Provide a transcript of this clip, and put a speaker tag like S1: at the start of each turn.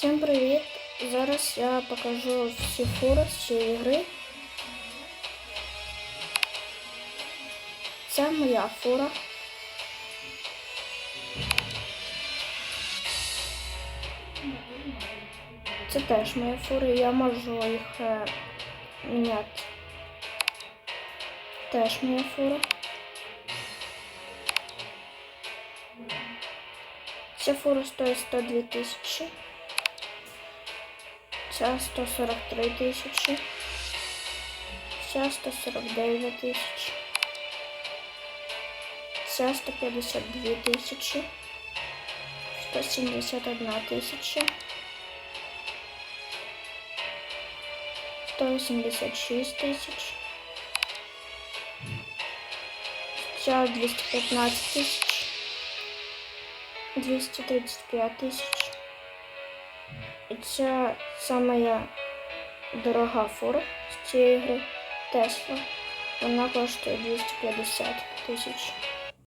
S1: Всім привіт! Зараз я покажу всі фури з цієї гри. Це моя фура. Це теж моя фура, я можу їх е, міняти. Теж моя фура. Ця фура стоїть 102 тисячі. Ця 143 тисячі. Ця 149 тисяч. Ця 152 тисячі. 171 тисяча. 186 тисяч. Ця 215 тисяч. 235 тисяч. Це саме дорога фура з цієї гри Тесла. Вона коштує 250 тисяч.